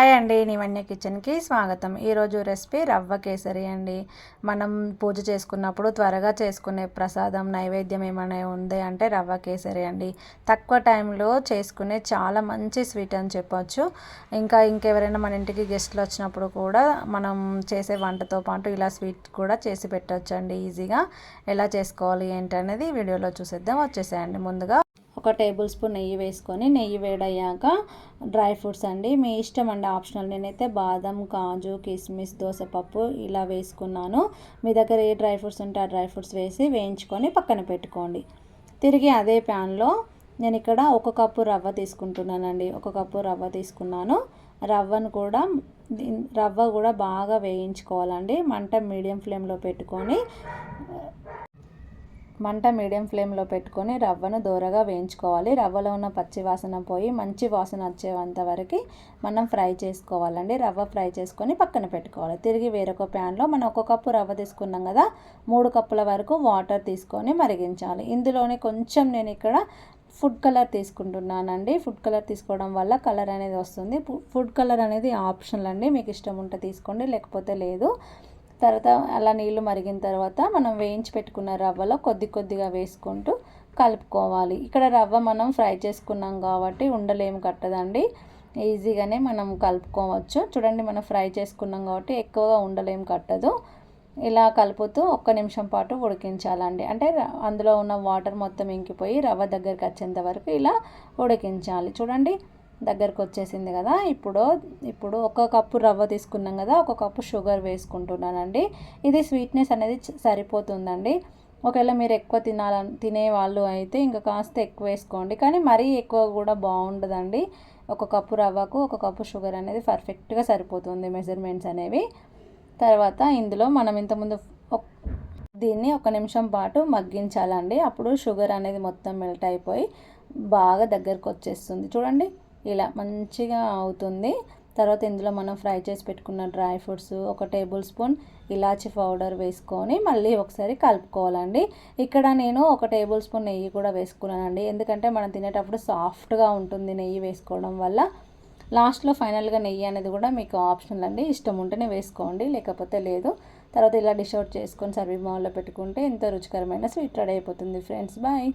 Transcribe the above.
Hi అండి నివన్య కిచెన్కి స్వాగతం. ఈరోజు రెసిపీ రవ్వ కేసరి అండి. మనం పూజ చేసుకున్నప్పుడు త్వరగా చేసుకునే ప్రసాదం నైవేద్యం ఏమైనా ఉంది అంటే రవ్వ కేసరి అండి. తక్కువ టైంలో చేసుకునే చాలా మంచి స్వీట్ అని చెప్పొచ్చు. ఇంకా ఇంకెవరైనా మన ఇంటికి గెస్ట్లు వచ్చినప్పుడు కూడా మనం చేసే వంటతో పాటు ఇలా స్వీట్ కూడా చేసి పెట్టచ్చు అండి ఈజీగా. ఎలా చేసుకోవాలి ఏంటి అనేది వీడియోలో చూసేద్దాం. వచ్చేసేయండి ముందుగా. ఒక టేబుల్ స్పూన్ నెయ్యి వేసుకొని నెయ్యి వేడయ్యాక డ్రై ఫ్రూట్స్ అండి. మీ ఇష్టం అండి ఆప్షనల్. నేనైతే బాదం కాజు కిస్మిస్ దోసపప్పు ఇలా వేసుకున్నాను. మీ దగ్గర ఏ డ్రై ఫ్రూట్స్ ఉంటే ఆ డ్రై ఫ్రూట్స్ వేసి వేయించుకొని పక్కన పెట్టుకోండి. తిరిగి అదే ప్యాన్లో నేను ఇక్కడ ఒక కప్పు రవ్వ తీసుకుంటున్నానండి. ఒక కప్పు రవ్వ తీసుకున్నాను. రవ్వను కూడా రవ్వ కూడా బాగా వేయించుకోవాలండి. మంట మీడియం ఫ్లేమ్లో పెట్టుకొని మంట మీడియం ఫ్లేమ్లో పెట్టుకొని రవ్వను దూరగా వేయించుకోవాలి. రవ్వలో ఉన్న పచ్చి వాసన పోయి మంచి వాసన వచ్చేంత వరకు మనం ఫ్రై చేసుకోవాలండి. రవ్వ ఫ్రై చేసుకొని పక్కన పెట్టుకోవాలి. తిరిగి వేరొక ప్యాన్లో మనం ఒక కప్పు రవ్వ తీసుకున్నాం కదా మూడు కప్పుల వరకు వాటర్ తీసుకొని మరిగించాలి. ఇందులోనే కొంచెం నేను ఇక్కడ ఫుడ్ కలర్ తీసుకుంటున్నానండి. ఫుడ్ కలర్ తీసుకోవడం వల్ల కలర్ అనేది వస్తుంది. ఫుడ్ కలర్ అనేది ఆప్షనల్ అండి మీకు ఇష్టం ఉంటే తీసుకోండి లేకపోతే లేదు. తర్వాత అలా నీళ్ళు మరిగిన తర్వాత మనం వేయించి పెట్టుకున్న రవ్వలో కొద్ది కొద్దిగా వేసుకుంటూ కలుపుకోవాలి. ఇక్కడ రవ్వ మనం ఫ్రై చేసుకున్నాం కాబట్టి ఉండలేం కట్టదండి. ఈజీగానే మనం కలుపుకోవచ్చు. చూడండి మనం ఫ్రై చేసుకున్నాం కాబట్టి ఎక్కువగా ఉండలేం కట్టదు. ఇలా కలుపుతూ ఒక్క నిమిషం పాటు ఉడికించాలండి. అంటే అందులో ఉన్న వాటర్ మొత్తం ఇంకిపోయి రవ్వ దగ్గరికి వచ్చేంత వరకు ఇలా ఉడికించాలి. చూడండి దగ్గరకు వచ్చేసింది కదా. ఇప్పుడు ఇప్పుడు ఒక కప్పు రవ్వ తీసుకున్నాం కదా ఒక కప్పు షుగర్ వేసుకుంటున్నానండి. ఇది స్వీట్నెస్ అనేది సరిపోతుందండి. ఒకవేళ మీరు ఎక్కువ తినాలని తినే వాళ్ళు అయితే ఇంకా కాస్త ఎక్కువ వేసుకోండి. కానీ మరీ ఎక్కువ కూడా బాగుండదండి. ఒక కప్పు రవ్వకు ఒక కప్పు షుగర్ అనేది పర్ఫెక్ట్గా సరిపోతుంది మెజర్మెంట్స్ అనేవి. తర్వాత ఇందులో మనం ఇంతకుముందు దీన్ని ఒక నిమిషం పాటు మగ్గించాలండి. అప్పుడు షుగర్ అనేది మొత్తం మెల్ట్ అయిపోయి బాగా దగ్గరకు వచ్చేస్తుంది చూడండి. ఇలా మంచిగా అవుతుంది. తర్వాత ఇందులో మనం ఫ్రై చేసి పెట్టుకున్న డ్రై ఫ్రూట్స్ ఒక టేబుల్ స్పూన్ ఇలాచి పౌడర్ వేసుకొని మళ్ళీ ఒకసారి కలుపుకోవాలండి. ఇక్కడ నేను ఒక టేబుల్ స్పూన్ నెయ్యి కూడా వేసుకున్నానండి. ఎందుకంటే మనం తినేటప్పుడు సాఫ్ట్గా ఉంటుంది నెయ్యి వేసుకోవడం వల్ల. లాస్ట్లో ఫైనల్గా నెయ్యి అనేది కూడా మీకు ఆప్షనల్ అండి. ఇష్టం ఉంటేనే వేసుకోండి లేకపోతే లేదు. తర్వాత ఇలా డిష్ అవుట్ చేసుకొని సర్వీ బౌల్లో పెట్టుకుంటే ఎంతో రుచికరమైన స్వీట్ రెడీ అయిపోతుంది ఫ్రెండ్స్. బాయ్.